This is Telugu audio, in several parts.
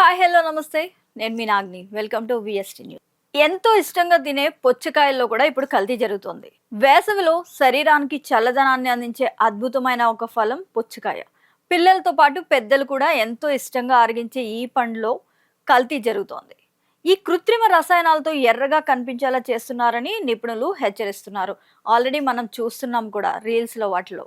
హాయ్ హలో నమస్తే. నేను మీ నాగ్ని. వెల్కమ్ టు విఎస్టీ న్యూస్ ఎంతో ఇష్టంగా తినే పుచ్చకాయల్లో కూడా ఇప్పుడు కల్తీ జరుగుతోంది. వేసవిలో శరీరానికి చల్లదనాన్ని అందించే అద్భుతమైన ఒక ఫలం పుచ్చకాయ. పిల్లలతో పాటు పెద్దలు కూడా ఎంతో ఇష్టంగా ఆరగించే ఈ పండులో కల్తీ జరుగుతోంది. ఈ కృత్రిమ రసాయనాలతో ఎర్రగా కనిపించేలా చేస్తున్నారని నిపుణులు హెచ్చరిస్తున్నారు. ఆల్రెడీ మనం చూస్తున్నాం కూడా రీల్స్లో వాటిలో.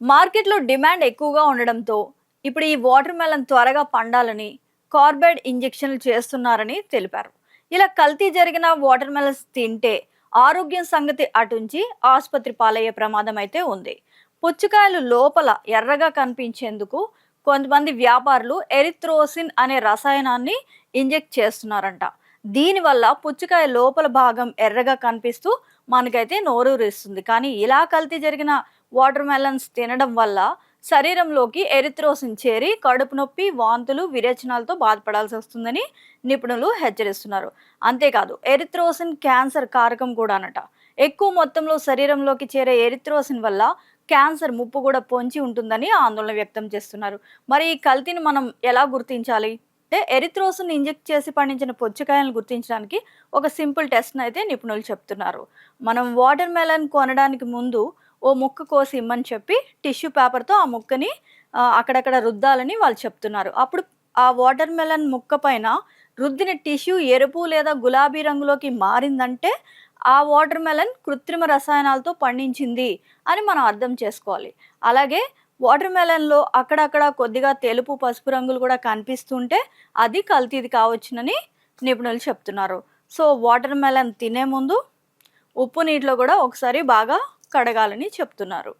మార్కెట్లో డిమాండ్ ఎక్కువగా ఉండడంతో ఇప్పుడు ఈ వాటర్ మెలన్ త్వరగా పండాలని కార్బైడ్ ఇంజెక్షన్లు చేస్తున్నారని తెలిపారు. ఇలా కల్తీ జరిగిన వాటర్ మెలన్స్ తింటే ఆరోగ్యం సంగతి అటుంచి ఆసుపత్రి పాలయ్యే ప్రమాదం అయితే ఉంది. పుచ్చకాయలు లోపల ఎర్రగా కనిపించేందుకు కొంతమంది వ్యాపారులు ఎరిత్రోసిన్ అనే రసాయనాన్ని ఇంజెక్ట్ చేస్తున్నారంట. దీనివల్ల పుచ్చకాయ లోపల భాగం ఎర్రగా కనిపిస్తూ మనకైతే నోరూరిస్తుంది కానీ ఇలా కల్తీ జరిగిన వాటర్ మెలన్స్ తినడం వల్ల శరీరంలోకి ఎరిత్రోసిన్ చేరి కడుపు నొప్పి వాంతులు విరేచనాలతో బాధపడాల్సి వస్తుందని నిపుణులు హెచ్చరిస్తున్నారు. అంతేకాదు ఎరిత్రోసిన్ క్యాన్సర్ కారకం కూడా అనట ఎక్కువ మొత్తంలో శరీరంలోకి చేరే ఎరిత్రోసిన్ వల్ల క్యాన్సర్ ముప్పు కూడా పొంచి ఉంటుందని ఆందోళన వ్యక్తం చేస్తున్నారు. మరి ఈ కల్తీని మనం ఎలా గుర్తించాలి? అంటే ఎరిత్రోసిన్ ఇంజెక్ట్ చేసి పండించిన పుచ్చకాయలను గుర్తించడానికి ఒక సింపుల్ టెస్ట్ అయితే నిపుణులు చెప్తున్నారు. మనం వాటర్ మెలన్ కొనడానికి ముందు ఓ ముక్క కోసి ఇమ్మని చెప్పి టిష్యూ పేపర్తో ఆ ముక్కని అక్కడక్కడ రుద్దాలని వాళ్ళు చెప్తున్నారు. అప్పుడు ఆ వాటర్ మెలన్ ముక్క పైన రుద్దిన టిష్యూ ఎరుపు లేదా గులాబీ రంగులోకి మారిందంటే ఆ వాటర్ మెలన్ కృత్రిమ రసాయనాలతో పండించింది అని మనం అర్థం చేసుకోవాలి. అలాగే వాటర్ మెలన్లో అక్కడక్కడ కొద్దిగా తెలుపు పసుపు రంగులు కూడా కనిపిస్తుంటే అది కల్తీది కావచ్చునని నిపుణులు చెప్తున్నారు. సో వాటర్ మెలన్ తినే ముందు ఉప్పు నీటిలో కూడా ఒకసారి బాగా కడగాలని చెప్తున్నారు.